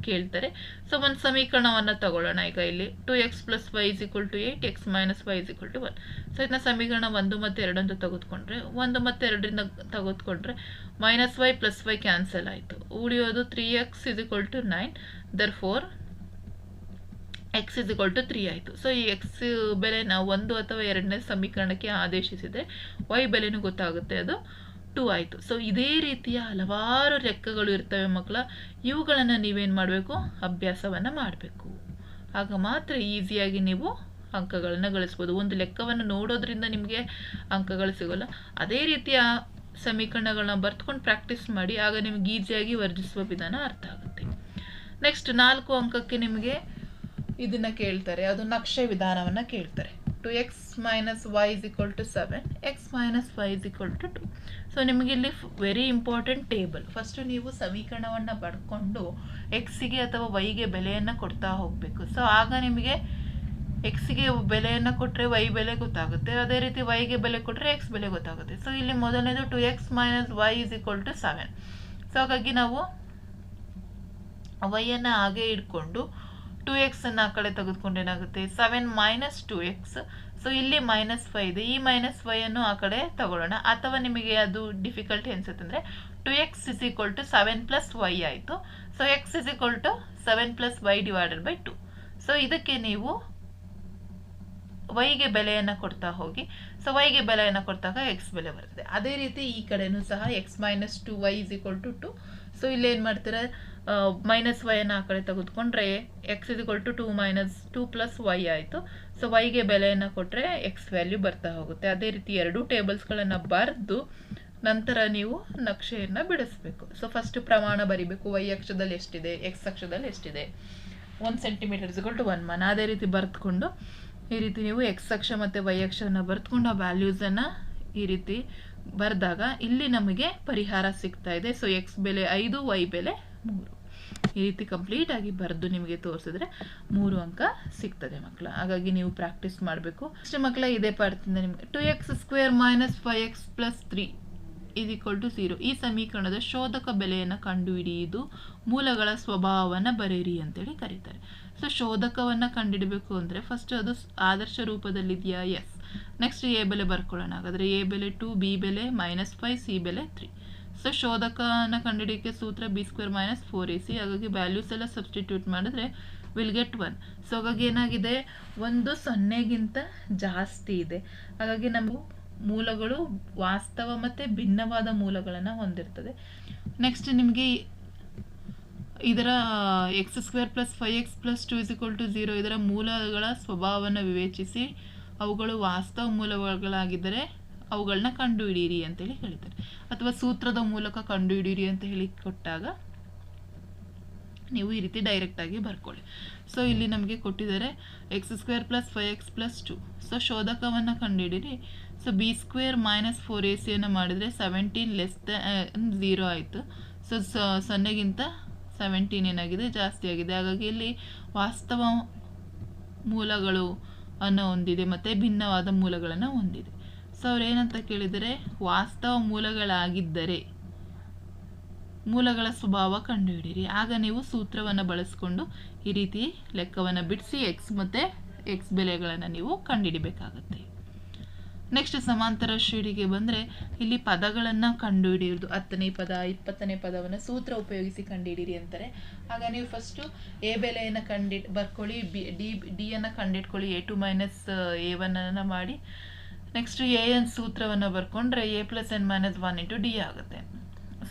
ಕೇಳ್ತಾರೆ. ಸೊ ಒಂದು ಸಮೀಕರಣವನ್ನು ತಗೊಳ್ಳೋಣ. ಈಗ ಇಲ್ಲಿ two x plus y is equal to eight x minus y is equal to one so ಇದನ್ನ ಸಮೀಕರಣ ಒಂದು ಮತ್ತು ಎರಡೊಂದು ತೆಗೆದುಕೊಂಡ್ರೆ, ಒಂದು ಮತ್ತು ಎರಡರಿಂದ ತೆಗೆದುಕೊಂಡ್ರೆ minus y plus y cancel ಆಯಿತು. ಉಳಿಯೋದು three x is equal to nine therefore x is equal to three ಆಯಿತು. ಸೊ ಈ ಎಕ್ಸ್ ಬೆಲೆ ನಾವು ಒಂದು ಅಥವಾ ಎರಡನೇ ಸಮೀಕರಣಕ್ಕೆ ಆದೇಶಿಸಿದರೆ ವೈ ಬೆಲೆನೂ ಗೊತ್ತಾಗುತ್ತೆ ಅದು. ಟೂ ಆಯಿತು. ಸೊ ಇದೇ ರೀತಿಯ ಹಲವಾರು ಲೆಕ್ಕಗಳು ಇರ್ತವೆ ಮಕ್ಕಳ. ಇವುಗಳನ್ನು ನೀವೇನು ಮಾಡಬೇಕು? ಅಭ್ಯಾಸವನ್ನು ಮಾಡಬೇಕು. ಆಗ ಮಾತ್ರ ಈಸಿಯಾಗಿ ನೀವು ಅಂಕಗಳನ್ನು ಗಳಿಸ್ಬೋದು. ಒಂದು ಲೆಕ್ಕವನ್ನು ನೋಡೋದ್ರಿಂದ ನಿಮಗೆ ಅಂಕಗಳು ಸಿಗೋಲ್ಲ. ಅದೇ ರೀತಿಯ ಸಮೀಕರಣಗಳನ್ನ ಬರ್ತ್ಕೊಂಡು ಪ್ರಾಕ್ಟೀಸ್ ಮಾಡಿ ಆಗ ನಿಮ್ಗೆ ಈಸಿಯಾಗಿ ವರ್ಜಿಸುವ ವಿಧಾನ ಅರ್ಥ ಆಗುತ್ತೆ. ನೆಕ್ಸ್ಟ್ ನಾಲ್ಕು ಅಂಕಕ್ಕೆ ನಿಮಗೆ ಇದನ್ನು ಕೇಳ್ತಾರೆ. ಅದು ನಕ್ಷೆ ವಿಧಾನವನ್ನು ಕೇಳ್ತಾರೆ. Two x minus y is equal to seven x minus y is equal to two so ನಿಮಗೆ ಇಲ್ಲಿ ವೆರಿ ಇಂಪಾರ್ಟೆಂಟ್ ಟೇಬಲ್ ಫಸ್ಟು ನೀವು ಸಮೀಕರಣವನ್ನು ಬರ್ಕೊಂಡು ಎಕ್ಸಿಗೆ ಅಥವಾ ವೈಗೆ ಬೆಲೆಯನ್ನು ಕೊಡ್ತಾ ಹೋಗಬೇಕು. ಸೊ ಆಗ ನಿಮಗೆ ಎಕ್ಸ್ಗೆ ಬೆಲೆಯನ್ನು ಕೊಟ್ಟರೆ ವೈ ಬೆಲೆ ಗೊತ್ತಾಗುತ್ತೆ. ಅದೇ ರೀತಿ ವೈಗೆ ಬೆಲೆ ಕೊಟ್ಟರೆ ಎಕ್ಸ್ ಬೆಲೆ ಗೊತ್ತಾಗುತ್ತೆ. ಸೊ ಇಲ್ಲಿ ಮೊದಲನೇದು two x minus y is equal to seven so ಹಾಗಾಗಿ ನಾವು ವೈಯನ್ನು ಹಾಗೆ ಇಟ್ಕೊಂಡು ಟು ಎಕ್ಸನ್ನು ಆ ಕಡೆ ತೆಗೆದುಕೊಂಡೇನಾಗುತ್ತೆ seven minus two x so ಇಲ್ಲಿ ಮೈನಸ್ ಫೈ ಇದೆ. ಈ ಮೈನಸ್ ಫೈಯನ್ನು ಆ ಕಡೆ ತಗೊಳ್ಳೋಣ. ಅಥವಾ ನಿಮಗೆ ಅದು ಡಿಫಿಕಲ್ಟಿ ಅನ್ಸುತ್ತೆ ಅಂದರೆ two x is equal to seven plus y ಆಯಿತು. So x is equal to seven plus y divided by two so ಇದಕ್ಕೆ ನೀವು ವೈಗೆ ಬೆಲೆಯನ್ನು ಕೊಡ್ತಾ ಹೋಗಿ. ಸೊ ವೈಗೆ ಬೆಲೆಯನ್ನು ಕೊಡ್ತಾಗ ಎಕ್ಸ್ ಬೆಲೆ ಬರ್ತದೆ. ಅದೇ ರೀತಿ ಈ ಕಡೆನೂ ಸಹ x minus two y is equal to two so ಇಲ್ಲಿ ಮಾಡ್ತೀರಾ ಮಾಡ್ತಾರೆ? ಮೈನಸ್ ವೈಯನ್ನು ಆ ಕಡೆ ತೆಗೆದುಕೊಂಡ್ರೆ x is equal to two minus two plus y ಆಯಿತು. ಸೊ ವೈಗೆ ಬೆಲೆಯನ್ನು ಕೊಟ್ಟರೆ ಎಕ್ಸ್ ವ್ಯಾಲ್ಯೂ ಬರ್ತಾ ಹೋಗುತ್ತೆ. ಅದೇ ರೀತಿ ಎರಡೂ ಟೇಬಲ್ಸ್ಗಳನ್ನು ಬರೆದು ನಂತರ ನೀವು ನಕ್ಷೆಯನ್ನು ಬಿಡಿಸ್ಬೇಕು. ಸೊ ಫಸ್ಟ್ ಪ್ರಮಾಣ ಬರಿಬೇಕು. ವೈ ಅಕ್ಷದಲ್ಲಿ ಎಷ್ಟಿದೆ? ಎಕ್ಸ್ ಅಕ್ಷದಲ್ಲಿ ಎಷ್ಟಿದೆ? ಒಂದು ಸೆಂಟಿಮೀಟರ್ಸ್ ಟು ಒನ್ ಮನ್ ಅದೇ ರೀತಿ ಬರೆದುಕೊಂಡು ಈ ರೀತಿ ನೀವು ಎಕ್ಸ್ ಅಕ್ಷ ಮತ್ತು ವೈ ಅಕ್ಷವನ್ನು ಬರೆದುಕೊಂಡು ಆ ವ್ಯಾಲ್ಯೂಸನ್ನು ಈ ರೀತಿ ಬರೆದಾಗ ಇಲ್ಲಿ ನಮಗೆ ಪರಿಹಾರ ಸಿಗ್ತಾ ಇದೆ. ಸೊ ಎಕ್ಸ್ ಬೆಲೆ ಐದು ವೈ ಬೆಲೆ ಮೂರು. ಈ ರೀತಿ ಕಂಪ್ಲೀಟ್ ಆಗಿ ಬರೆದು ನಿಮಗೆ ತೋರಿಸಿದ್ರೆ ಮೂರು ಅಂಕ ಸಿಗ್ತದೆ ಮಕ್ಕಳ. ಹಾಗಾಗಿ ನೀವು ಪ್ರಾಕ್ಟೀಸ್ ಮಾಡಬೇಕು. ಅಷ್ಟೇ ಮಕ್ಕಳ, ಇದೇ ಪಾಠದಿಂದ ನಿಮಗೆ two x square minus five x plus three is equal to zero ಈ ಸಮೀಕರಣದ ಶೋಧಕ ಬೆಲೆಯನ್ನು ಕಂಡುಹಿಡಿಯುವುದು ಮೂಲಗಳ ಸ್ವಭಾವವನ್ನು ಬರೆಯಿರಿ ಅಂತೇಳಿ ಕರೀತಾರೆ. ಸೊ ಶೋಧಕವನ್ನು ಕಂಡುಹಿಡಬೇಕು ಅಂದರೆ ಫಸ್ಟ್ ಅದು ಆದರ್ಶ ರೂಪದಲ್ಲಿದೆಯಾ? ಎಸ್ ನೆಕ್ಸ್ಟ್ ಎ ಬೆಲೆ ಬರ್ಕೊಳ್ಳೋಣ. ಹಾಗಾದರೆ ಎ ಬೆಲೆ ಟು ಬಿ ಬೆಲೆ ಮೈನಸ್ ಫೈವ್ ಸಿ ಬೆಲೆ ತ್ರೀ ಸೊ ಶೋಧಕನ ಕಂಡುಹಿಡಿಯೋಕ್ಕೆ ಸೂತ್ರ b square minus four a c ಹಾಗಾಗಿ ವ್ಯಾಲ್ಯೂಸ್ ಎಲ್ಲ ಸಬ್ಸ್ಟಿಟ್ಯೂಟ್ ಮಾಡಿದ್ರೆ ವಿಲ್ ಗೆಟ್ ಒನ್ ಸೊ ಹಾಗಾಗಿ ಏನಾಗಿದೆ? ಒಂದು ಸೊನ್ನೆಗಿಂತ ಜಾಸ್ತಿ ಇದೆ. ಹಾಗಾಗಿ ನಮ್ಮ ಮೂಲಗಳು ವಾಸ್ತವ ಮತ್ತು ಭಿನ್ನವಾದ ಮೂಲಗಳನ್ನು ಹೊಂದಿರ್ತದೆ. ನೆಕ್ಸ್ಟ್ ನಿಮಗೆ ಇದರ x square plus five x plus two is equal to zero ಇದರ ಮೂಲಗಳ ಸ್ವಭಾವವನ್ನು ವಿವೇಚಿಸಿ, ಅವುಗಳು ವಾಸ್ತವ ಮೂಲಗಳಾಗಿದ್ದರೆ ಅವುಗಳನ್ನ ಕಂಡುಹಿಡಿಯಿರಿ ಅಂತೇಳಿ ಹೇಳ್ತಾರೆ. ಅಥವಾ ಸೂತ್ರದ ಮೂಲಕ ಕಂಡುಹಿಡಿಯಿರಿ ಅಂತ ಹೇಳಿ ಕೊಟ್ಟಾಗ ನೀವು ಈ ರೀತಿ ಡೈರೆಕ್ಟಾಗಿ ಬರ್ಕೊಳ್ಳಿ. ಸೊ ಇಲ್ಲಿ ನಮಗೆ ಕೊಟ್ಟಿದ್ದಾರೆ x square plus five x plus two so ಶೋಧಕವನ್ನು ಕಂಡುಹಿಡಿರಿ. So b square minus four a ಸಿಯನ್ನು ಮಾಡಿದರೆ ಸೆವೆಂಟೀನ್ ಲೆಸ್ ದ್ಯಾನ್ ಝೀರೋ ಆಯಿತು. ಸೊ, ಸೊನ್ನೆಗಿಂತ ಸೆವೆಂಟೀನ್ ಏನಾಗಿದೆ? ಜಾಸ್ತಿ ಆಗಿದೆ. ಹಾಗಾಗಿ ಇಲ್ಲಿ ವಾಸ್ತವ ಮೂಲಗಳು ಅನ್ನು ಹೊಂದಿದೆ ಮತ್ತು ಭಿನ್ನವಾದ ಮೂಲಗಳನ್ನು ಹೊಂದಿದೆ ಅವ್ರು ಏನಂತ ಕೇಳಿದರೆ ವಾಸ್ತವ ಮೂಲಗಳಾಗಿದ್ದರೆ ಮೂಲಗಳ ಸ್ವಭಾವ ಕಂಡುಹಿಡಿಯಿರಿ. ಆಗ ನೀವು ಸೂತ್ರವನ್ನು ಬಳಸಿಕೊಂಡು ಈ ರೀತಿ ಲೆಕ್ಕವನ್ನು ಬಿಡಿಸಿ ಎಕ್ಸ್ ಮತ್ತು ಎಕ್ಸ್ ಬೆಲೆಗಳನ್ನು ನೀವು ಕಂಡುಹಿಡಿಬೇಕಾಗತ್ತೆ. ನೆಕ್ಸ್ಟ್ ಸಮಾಂತರ ಶ್ರೇಣಿಗೆ ಬಂದರೆ ಇಲ್ಲಿ ಪದಗಳನ್ನು ಕಂಡುಹಿಡಿಯುವುದು. ಹತ್ತನೇ ಪದ, ಇಪ್ಪತ್ತನೇ ಪದವನ್ನು ಸೂತ್ರ ಉಪಯೋಗಿಸಿ ಕಂಡುಹಿಡಿಯಿರಿ ಅಂತಾರೆ. ಆಗ ನೀವು ಫಸ್ಟು ಎ ಬೆಲೆಯನ್ನು ಕಂಡು ಬರ್ಕೊಳ್ಳಿ ಬಿ ಡಿ ಡಿಯನ್ನು ಕಂಡಿಟ್ಕೊಳ್ಳಿ ಎ ಟು ಮೈನಸ್ ಎ ಒನ್ನನ್ನು ಮಾಡಿ. ನೆಕ್ಸ್ಟ್ ಎ ಎನ್ ಸೂತ್ರವನ್ನು ಬರ್ಕೊಂಡ್ರೆ a plus n minus one into d ಆಗುತ್ತೆ.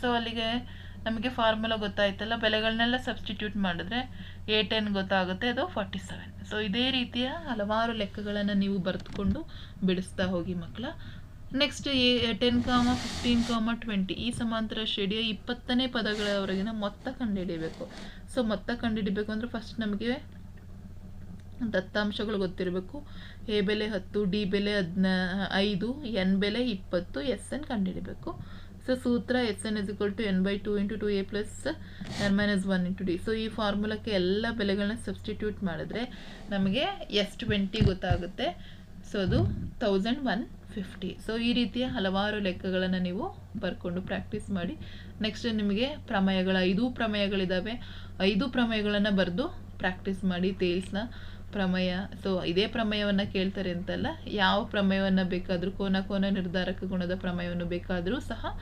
ಸೊ ಅಲ್ಲಿಗೆ ನಮಗೆ ಫಾರ್ಮುಲಾ ಗೊತ್ತಾಯ್ತಲ್ಲ ಬೆಲೆಗಳನ್ನೆಲ್ಲ ಸಬ್ಸ್ಟಿಟ್ಯೂಟ್ ಮಾಡಿದ್ರೆ ಎ ಟೆನ್ ಗೊತ್ತಾಗುತ್ತೆ, ಅದು ಫಾರ್ಟಿ ಸೆವೆನ್ ಸೊ ಇದೇ ರೀತಿಯ ಹಲವಾರು ಲೆಕ್ಕಗಳನ್ನು ನೀವು ಬರೆದುಕೊಂಡು ಬಿಡಿಸ್ತಾ ಹೋಗಿ ಮಕ್ಕಳ. Next a ten comma fifteen comma twenty ಈ ಸಮಾಂತರ ಶ್ರೇಡಿಯ ಇಪ್ಪತ್ತನೇ ಪದಗಳವರೆಗಿನ ಮೊತ್ತ ಕಂಡುಹಿಡಿಯಬೇಕು. ಸೊ ಮೊತ್ತ ಕಂಡುಹಿಡಿಬೇಕು ಅಂದರೆ ಫಸ್ಟ್ ನಮಗೆ ದತ್ತಾಂಶಗಳು ಗೊತ್ತಿರಬೇಕು. ಎ ಬೆಲೆ ಹತ್ತು, ಡಿ ಬೆಲೆ ಹದಿನ, ಐದು, ಎನ್ ಬೆಲೆ ಇಪ್ಪತ್ತು, ಎಸ್ ಎನ್ ಕಂಡುಹಿಡಬೇಕು. ಸೊ ಸೂತ್ರ s n is equal to n by two into two a plus n minus one into d so ಈ ಫಾರ್ಮುಲಾಕ್ಕೆ ಎಲ್ಲ ಬೆಲೆಗಳನ್ನ ಸಬ್ಸ್ಟಿಟ್ಯೂಟ್ ಮಾಡಿದ್ರೆ ನಮಗೆ ಎಸ್ ಟ್ವೆಂಟಿ ಗೊತ್ತಾಗುತ್ತೆ. ಸೊ ಅದು ತೌಸಂಡ್ ಒನ್ ಫಿಫ್ಟಿ ಸೊ ಈ ರೀತಿಯ ಹಲವಾರು ಲೆಕ್ಕಗಳನ್ನು ನೀವು ಬರ್ಕೊಂಡು ಪ್ರಾಕ್ಟೀಸ್ ಮಾಡಿ. ನೆಕ್ಸ್ಟ್ ನಿಮಗೆ ಪ್ರಮೇಯಗಳ, ಐದು ಪ್ರಮೇಯಗಳಿದ್ದಾವೆ ಐದು ಪ್ರಮೇಯಗಳನ್ನು ಬರೆದು ಪ್ರಾಕ್ಟೀಸ್ ಮಾಡಿ ತೇಲ್ಸ್ನ ಪ್ರಮೇಯ. ಸೊ ಇದೇ ಪ್ರಮೇಯವನ್ನು ಕೇಳ್ತಾರೆ ಅಂತಲ್ಲ, ಯಾವ ಪ್ರಮೇಯವನ್ನು ಬೇಕಾದರೂ, ಕೋನ ಕೋನ ನಿರ್ಧಾರಕ ಗುಣದ ಪ್ರಮೇಯವನ್ನು ಬೇಕಾದರೂ ಸಹ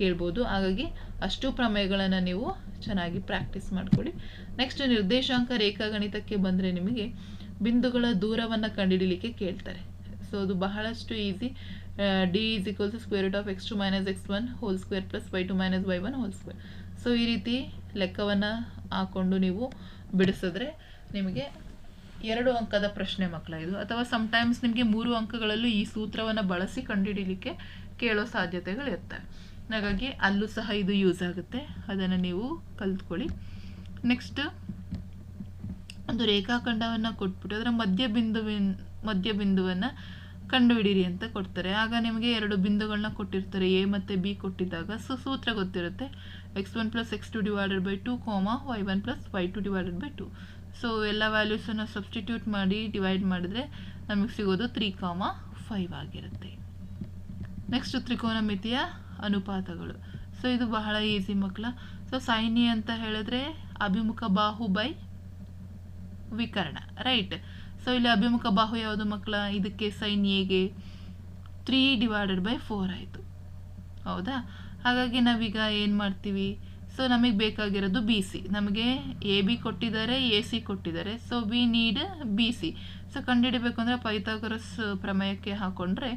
ಕೇಳ್ಬೋದು. ಹಾಗಾಗಿ ಅಷ್ಟು ಪ್ರಮೇಯಗಳನ್ನು ನೀವು ಚೆನ್ನಾಗಿ ಪ್ರಾಕ್ಟೀಸ್ ಮಾಡ್ಕೊಳ್ಳಿ. ನೆಕ್ಸ್ಟ್ ನಿರ್ದೇಶಾಂಕ ರೇಖಾಗಣಿತಕ್ಕೆ ಬಂದರೆ ನಿಮಗೆ ಬಿಂದುಗಳ ದೂರವನ್ನು ಕಂಡುಹಿಡಲಿಕ್ಕೆ ಕೇಳ್ತಾರೆ. ಸೊ ಅದು ಬಹಳಷ್ಟು easy d is equals square root of x two minus x one whole square plus y two minus y one whole square so ಈ ರೀತಿ ಲೆಕ್ಕವನ್ನು ಹಾಕ್ಕೊಂಡು ನೀವು ಬಿಡಿಸಿದ್ರೆ ನಿಮಗೆ ಎರಡು ಅಂಕದ ಪ್ರಶ್ನೆ ಮಕ್ಕಳ ಇದು. ಅಥವಾ ಸಮಟೈಮ್ಸ್ ನಿಮಗೆ ಮೂರು ಅಂಕಗಳಲ್ಲೂ ಈ ಸೂತ್ರವನ್ನು ಬಳಸಿ ಕಂಡುಹಿಡಿಯಲಿಕ್ಕೆ ಕೇಳೋ ಸಾಧ್ಯತೆಗಳು ಇರ್ತವೆ. ಹಾಗಾಗಿ ಅಲ್ಲೂ ಸಹ ಇದು ಯೂಸ್ ಆಗುತ್ತೆ. ಅದನ್ನು ನೀವು ಕಲ್ತ್ಕೊಳ್ಳಿ. ನೆಕ್ಸ್ಟ್ ಒಂದು ರೇಖಾಖಂಡವನ್ನು ಕೊಟ್ಬಿಟ್ಟು ಅದರ ಮಧ್ಯ ಬಿಂದುವಿನ, ಮಧ್ಯ ಬಿಂದುವನ್ನು ಕಂಡುಹಿಡಿಯಿರಿ ಅಂತ ಕೊಡ್ತಾರೆ. ಆಗ ನಿಮಗೆ ಎರಡು ಬಿಂದುಗಳನ್ನ ಕೊಟ್ಟಿರ್ತಾರೆ. ಎ ಮತ್ತು ಬಿ ಕೊಟ್ಟಿದ್ದಾಗ ಸೊ, ಸೂತ್ರ ಗೊತ್ತಿರುತ್ತೆ. X one plus x two divided by two comma y one plus y two divided by two so ಎಲ್ಲ ವ್ಯಾಲ್ಯೂಸನ್ನು ಸಬ್ಸ್ಟಿಟ್ಯೂಟ್ ಮಾಡಿ ಡಿವೈಡ್ ಮಾಡಿದ್ರೆ ನಮಗೆ ಸಿಗೋದು ತ್ರೀ ಕಾಮ ಫೈವ್ ಆಗಿರುತ್ತೆ ನೆಕ್ಸ್ಟ್ ತ್ರಿಕೋನಮಿತಿಯ ಅನುಪಾತಗಳು. ಸೊ ಇದು ಬಹಳ ಈಸಿ ಮಕ್ಕಳ. ಸೊ ಸೈನಿ ಅಂತ ಹೇಳಿದ್ರೆ ಅಭಿಮುಖ ಬಾಹು ಬೈ ವಿಕರ್ಣ ರೈಟ್ ಸೊ ಇಲ್ಲಿ ಅಭಿಮುಖ ಬಾಹು ಯಾವುದು ಮಕ್ಕಳ? ಇದಕ್ಕೆ ಸೈನ್ ಎಗೆ ತ್ರೀ ಡಿವೈಡೆಡ್ ಬೈ ಫೋರ್ ಆಯಿತು. ಹೌದಾ? ಹಾಗಾಗಿ ನಾವೀಗ ಏನು ಮಾಡ್ತೀವಿ? ಸೊ ನಮಗೆ ಬೇಕಾಗಿರೋದು ಬಿ ಸಿ ನಮಗೆ ಎ ಬಿ ಕೊಟ್ಟಿದ್ದಾರೆ ಎ ಸಿ ಕೊಟ್ಟಿದ್ದಾರೆ. So we need B C so ಕಂಡುಹಿಡಬೇಕು ಅಂದರೆ ಪೈಥಾಗರಸ್ ಪ್ರಮೇಯಕ್ಕೆ ಹಾಕೊಂಡ್ರೆ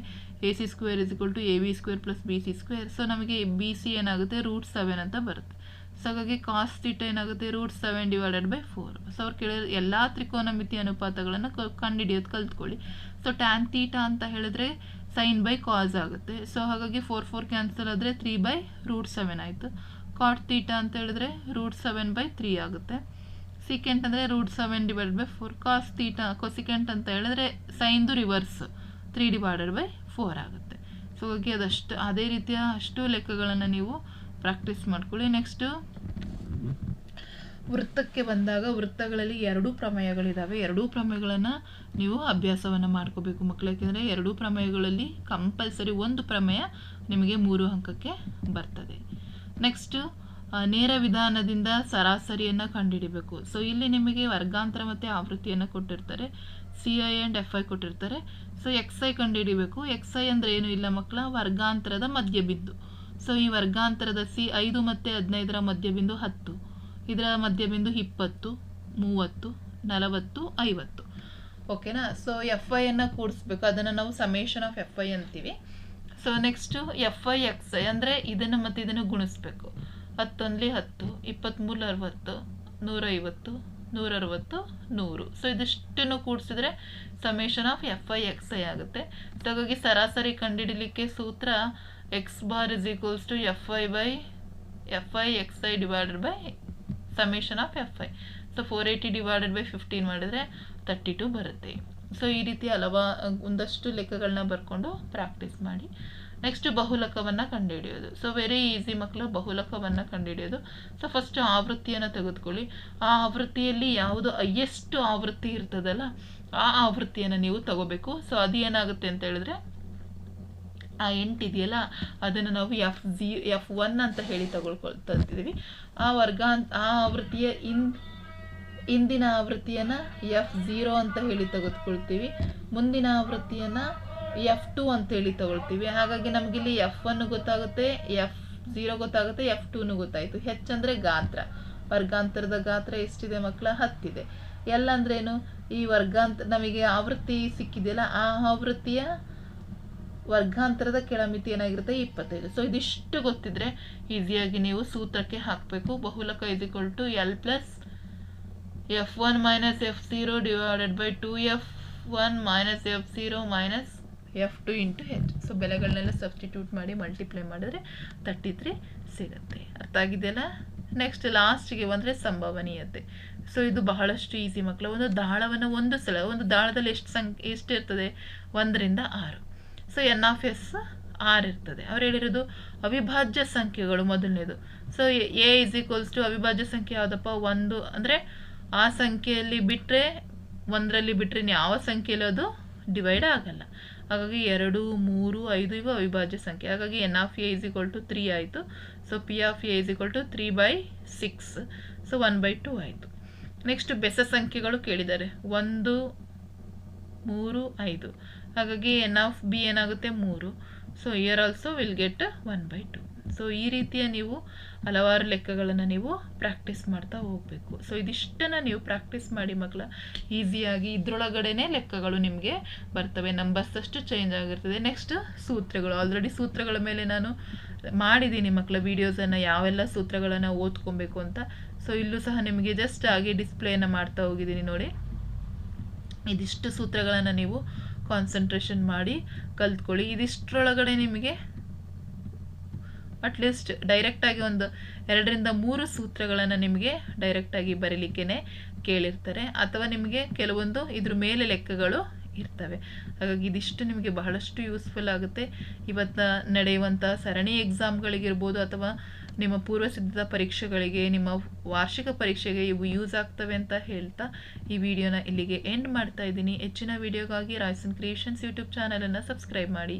A C square is equal to A B square plus B C square so ನಮಗೆ ಬಿ ಸಿ ಏನಾಗುತ್ತೆ? ರೂಟ್ ಸೆವೆನ್ ಅಂತ ಬರುತ್ತೆ. ಸೊ ಹಾಗಾಗಿ ಕಾಸ್ ತೀಟ ಏನಾಗುತ್ತೆ? Root seven divided by four so ಅವ್ರು ಕೇಳಿದ್ರೆ ಎಲ್ಲ ತ್ರಿಕೋನಮಿತಿ ಅನುಪಾತಗಳನ್ನು ಕಂಡುಹಿಡಿಯೋದು ಕಲ್ತ್ಕೊಳ್ಳಿ. ಸೊ ಟ್ಯಾನ್ ತೀಟ ಅಂತ ಹೇಳಿದ್ರೆ ಸೈನ್ ಬೈ ಕಾಸ್ ಆಗುತ್ತೆ. ಸೊ ಹಾಗಾಗಿ ಫೋರ್ ಫೋರ್ ಕ್ಯಾನ್ಸಲ್ ಆದರೆ ತ್ರೀ ಬೈ ರೂಟ್ ಸೆವೆನ್ ಆಯಿತು. ಕಾಟ್ ತೀಟ ಅಂತ ಹೇಳಿದ್ರೆ ರೂಟ್ ಸೆವೆನ್ ಬೈ ತ್ರೀ ಆಗುತ್ತೆ. ಸಿಕೆಂಟ್ ಅಂದರೆ root seven divide by four cos theta cosecant ಅಂತ ಹೇಳಿದ್ರೆ ಸೈನ್ದು reverse three divided by four ಆಗುತ್ತೆ. ಸೊ ಹಾಗಾಗಿ ಅದಷ್ಟು, ಅದೇ ರೀತಿಯ ಅಷ್ಟು ಲೆಕ್ಕಗಳನ್ನು ನೀವು ಪ್ರಾಕ್ಟೀಸ್ ಮಾಡ್ಕೊಳ್ಳಿ. ನೆಕ್ಸ್ಟು ವೃತ್ತಕ್ಕೆ ಬಂದಾಗ ವೃತ್ತಗಳಲ್ಲಿ ಎರಡೂ ಪ್ರಮೇಯಗಳಿದ್ದಾವೆ ಎರಡೂ ಪ್ರಮೇಯಗಳನ್ನು ನೀವು ಅಭ್ಯಾಸವನ್ನು ಮಾಡ್ಕೋಬೇಕು ಮಕ್ಕಳು ಯಾಕೆಂದರೆ ಎರಡೂ ಪ್ರಮೇಯಗಳಲ್ಲಿ ಕಂಪಲ್ಸರಿ ಒಂದು ಪ್ರಮೇಯ ನಿಮಗೆ ಮೂರು ಅಂಕಕ್ಕೆ ಬರ್ತದೆ. ನೆಕ್ಸ್ಟು ನೇರ ವಿಧಾನದಿಂದ ಸರಾಸರಿಯನ್ನು ಕಂಡುಹಿಡಿಬೇಕು ಸೊ ಇಲ್ಲಿ ನಿಮಗೆ ವರ್ಗಾಂತರ ಮತ್ತು ಆವೃತ್ತಿಯನ್ನು ಕೊಟ್ಟಿರ್ತಾರೆ. C i and f i ಕೊಟ್ಟಿರ್ತಾರೆ. ಸೊ ಎಕ್ಸ್ ಐ ಕಂಡುಹಿಡಿಬೇಕು ಎಕ್ಸ್ ಐ ಅಂದರೆ ಏನು ಇಲ್ಲ ಮಕ್ಕಳ? ವರ್ಗಾಂತರದ ಮಧ್ಯಬಿಂದು. ಸೊ ಈ ವರ್ಗಾಂತರದ ಸಿ ಐದು ಮತ್ತು ಹದಿನೈದರ ಮಧ್ಯಬಿಂದು ಹತ್ತು. ಇದರ ಮಧ್ಯಬಿಂದು ಇಪ್ಪತ್ತು, ಮೂವತ್ತು, ನಲವತ್ತು, ಐವತ್ತು. ಓಕೆನಾ ಸೊ ಎಫ್ ಐಯನ್ನು ಕೂಡಿಸ್ಬೇಕು. ಅದನ್ನು ನಾವು ಸಮೇಷನ್ ಆಫ್ ಎಫ್ ಐ ಅಂತೀವಿ. So next f i x i ಅಂದರೆ ಇದನ್ನು ಮತ್ತು ಇದನ್ನು ಗುಣಿಸ್ಬೇಕು. ಹತ್ತೊಂದ್ಲಿ ಹತ್ತು ಇಪ್ಪತ್ತ್ಮೂರು ಅರವತ್ತು, ನೂರೈವತ್ತು, ನೂರರವತ್ತು, ನೂರು. ಸೊ ಇದಿಷ್ಟನ್ನು ಕೂಡಿಸಿದ್ರೆ summation of f i x i ಆಗುತ್ತೆ. ಸೊ ಹಾಗಾಗಿ ಸರಾಸರಿ ಕಂಡುಹಿಡಲಿಕ್ಕೆ ಸೂತ್ರ x bar is equals to f i by f i x i divided by summation of f i so four eighty divided by fifteen ಮಾಡಿದರೆ thirty two ಬರುತ್ತೆ. So ಈ ರೀತಿ ಹಲವಾ, ಒಂದಷ್ಟು ಲೆಕ್ಕಗಳನ್ನ ಬರ್ಕೊಂಡು ಪ್ರಾಕ್ಟೀಸ್ ಮಾಡಿ ನೆಕ್ಸ್ಟ್ ಬಹುಲಕವನ್ನು ಕಂಡುಹಿಡಿಯೋದು. ಸೊ ವೆರಿ ಈಸಿ ಮಕ್ಕಳು ಬಹುಲಕವನ್ನು ಕಂಡುಹಿಡಿಯೋದು. ಸೊ ಫಸ್ಟ್ ಆವೃತ್ತಿಯನ್ನು ತೆಗೆದುಕೊಳ್ಳಿ. ಆ ಆವೃತ್ತಿಯಲ್ಲಿ ಯಾವುದು ಹೈಯೆಸ್ಟ್ ಆವೃತ್ತಿ ಇರ್ತದಲ್ಲ, ಆ ಆವೃತ್ತಿಯನ್ನು ನೀವು ತಗೋಬೇಕು. ಸೊ ಅದು ಏನಾಗುತ್ತೆ ಅಂತ ಹೇಳಿದ್ರೆ, ಆ ಎಂಟು ಇದೆಯಲ್ಲ, ಅದನ್ನು ನಾವು ಎಫ್ ಜಿ ಎಫ್ ಒನ್ ಅಂತ ಹೇಳಿ ತಗೊಳ್ಕೊಳ್ತಾ ಇದ್ದೀವಿ. ಆ ವರ್ಗ ಆ ಆವೃತ್ತಿಯ ಇನ್ ಇಂದಿನ ಆವೃತ್ತಿಯನ್ನು ಎಫ್ ಝೀರೋ ಅಂತ ಹೇಳಿ ತೆಗೆದುಕೊಳ್ತೀವಿ. ಮುಂದಿನ ಆವೃತ್ತಿಯನ್ನು ಎಫ್ ಟು ಅಂತ ಹೇಳಿ ತಗೊಳ್ತೀವಿ. ಹಾಗಾಗಿ ನಮಗಿಲ್ಲಿ ಎಫ್ ಒನ್ ಗೊತ್ತಾಗುತ್ತೆ, ಎಫ್ ಜೀರೋ ಗೊತ್ತಾಗುತ್ತೆ, ಎಫ್ ಟೂನು ಗೊತ್ತಾಯಿತು. ಹೆಚ್ಚಂದರೆ ಗಾತ್ರ. ವರ್ಗಾಂತರದ ಗಾತ್ರ ಎಷ್ಟಿದೆ ಮಕ್ಕಳ? ಹತ್ತಿದೆ. ಎಲ್ಲ ಏನು ಈ ವರ್ಗಾಂತ, ನಮಗೆ ಆವೃತ್ತಿ ಸಿಕ್ಕಿದೆಯಲ್ಲ, ಆ ಆವೃತ್ತಿಯ ವರ್ಗಾಂತರದ ಕೆಳಮಿತಿ ಏನಾಗಿರುತ್ತೆ? ಇಪ್ಪತ್ತೈದು. ಸೊ ಇದಿಷ್ಟು ಗೊತ್ತಿದ್ರೆ ಈಸಿಯಾಗಿ ನೀವು ಸೂತ್ರಕ್ಕೆ ಹಾಕಬೇಕು. ಬಹುಲಕ is l plus f one minus f by divided by two f one minus f two into so ಬೆಲೆಗಳನ್ನೆಲ್ಲ substitute ಮಾಡಿ ಮಲ್ಟಿಪ್ಲೈ ಮಾಡಿದ್ರೆ ತರ್ಟಿ ತ್ರೀ ಸಿಗುತ್ತೆ. ಅರ್ಥ ಆಗಿದೆಯಲ್ಲ? ನೆಕ್ಸ್ಟ್ ಲಾಸ್ಟಿಗೆ ಬಂದರೆ ಸಂಭವನೀಯತೆ. ಸೊ ಇದು ಬಹಳಷ್ಟು ಈಸಿ ಮಕ್ಕಳು. ಒಂದು ದಾಳವನ್ನು ಒಂದು ಸಲ, ಒಂದು ದಾಳದಲ್ಲಿ ಎಷ್ಟು ಸಂಖ್ಯೆ ಎಷ್ಟು ಇರ್ತದೆ? ಒಂದರಿಂದ ಆರು. So n of s r ಇರ್ತದೆ. ಅವ್ರು ಹೇಳಿರೋದು ಅವಿಭಾಜ್ಯ ಸಂಖ್ಯೆಗಳು ಮೊದಲನೇದು. So a is equals to ಅವಿಭಾಜ್ಯ ಸಂಖ್ಯೆ ಯಾವುದಪ್ಪ? ಒಂದು ಅಂದರೆ ಆ ಸಂಖ್ಯೆಯಲ್ಲಿ ಬಿಟ್ಟರೆ ಒಂದರಲ್ಲಿ ಬಿಟ್ಟರೆ ಯಾವ ಸಂಖ್ಯೆಯಲ್ಲಿ ಅದು ಡಿವೈಡ್ ಆಗಲ್ಲ. ಹಾಗಾಗಿ ಎರಡು, ಮೂರು, ಐದು ಇವು ಅವಿಭಾಜ್ಯ ಸಂಖ್ಯೆ. ಹಾಗಾಗಿ n of a is equal to three ಆಯಿತು. So p of a is equal to three by six so one by two ಆಯಿತು. ನೆಕ್ಸ್ಟ್ ಬೆಸ ಸಂಖ್ಯೆಗಳು ಕೇಳಿದ್ದಾರೆ. ಒಂದು, ಮೂರು, ಐದು. ಹಾಗಾಗಿ ಎನ್ ಆಫ್ ಬಿ ಏನಾಗುತ್ತೆ? ಮೂರು. So here also will get one by two so ಈ ರೀತಿಯ ನೀವು ಹಲವಾರು ಲೆಕ್ಕಗಳನ್ನು ನೀವು ಪ್ರಾಕ್ಟೀಸ್ ಮಾಡ್ತಾ ಹೋಗಬೇಕು. ಸೊ ಇದಿಷ್ಟನ್ನು ನೀವು ಪ್ರಾಕ್ಟೀಸ್ ಮಾಡಿ ಮಕ್ಕಳ ಈಸಿಯಾಗಿ ಇದರೊಳಗಡೆನೇ ಲೆಕ್ಕಗಳು ನಿಮಗೆ ಬರ್ತವೆ. ನಂಬರ್ಸ್ ಅಷ್ಟು ಚೇಂಜ್ ಆಗಿರ್ತದೆ. ನೆಕ್ಸ್ಟ್ ಸೂತ್ರಗಳು. ಆಲ್ರೆಡಿ ಸೂತ್ರಗಳ ಮೇಲೆ ನಾನು ಮಾಡಿದ್ದೀನಿ ಮಕ್ಕಳ ವೀಡಿಯೋಸನ್ನು ಯಾವೆಲ್ಲ ಸೂತ್ರಗಳನ್ನು ಓದ್ಕೊಬೇಕು ಅಂತ. ಸೊ ಇಲ್ಲೂ ಸಹ ನಿಮಗೆ ಜಸ್ಟ್ ಆಗಿ ಡಿಸ್ಪ್ಲೇನ ಮಾಡ್ತಾ ಹೋಗಿದ್ದೀನಿ ನೋಡಿ. ಇದಿಷ್ಟು ಸೂತ್ರಗಳನ್ನು ನೀವು ಕಾನ್ಸಂಟ್ರೇಷನ್ ಮಾಡಿ ಕಲ್ತ್ಕೊಳ್ಳಿ. ಇದಿಷ್ಟರೊಳಗಡೆ ನಿಮಗೆ ಅಟ್ಲೀಸ್ಟ್ ಡೈರೆಕ್ಟಾಗಿ ಒಂದು ಎರಡರಿಂದ ಮೂರು ಸೂತ್ರಗಳನ್ನು ನಿಮಗೆ ಡೈರೆಕ್ಟಾಗಿ ಬರೀಲಿಕ್ಕೆ ಕೇಳಿರ್ತಾರೆ. ಅಥವಾ ನಿಮಗೆ ಕೆಲವೊಂದು ಇದ್ರ ಮೇಲೆ ಲೆಕ್ಕಗಳು ಇರ್ತವೆ. ಹಾಗಾಗಿ ಇದಿಷ್ಟು ನಿಮಗೆ ಬಹಳಷ್ಟು ಯೂಸ್ಫುಲ್ ಆಗುತ್ತೆ. ಇವತ್ತು ನಡೆಯುವಂಥ ಸರಣಿ ಎಕ್ಸಾಮ್ಗಳಿಗಿರ್ಬೋದು ಅಥವಾ ನಿಮ್ಮ ಪೂರ್ವಸಿದ್ಧತಾ ಪರೀಕ್ಷೆಗಳಿಗೆ, ನಿಮ್ಮ ವಾರ್ಷಿಕ ಪರೀಕ್ಷೆಗೆ ಇವು ಯೂಸ್ ಆಗ್ತವೆ ಅಂತ ಹೇಳ್ತಾ ಈ ವಿಡಿಯೋನ ಇಲ್ಲಿಗೆ ಎಂಡ್ ಮಾಡ್ತಾ ಇದ್ದೀನಿ. ಹೆಚ್ಚಿನ ವಿಡಿಯೋಗಾಗಿ ರಾಯ್ಸನ್ ಕ್ರಿಯೇಷನ್ಸ್ ಯೂಟ್ಯೂಬ್ ಚಾನಲನ್ನು ಸಬ್ಸ್ಕ್ರೈಬ್ ಮಾಡಿ.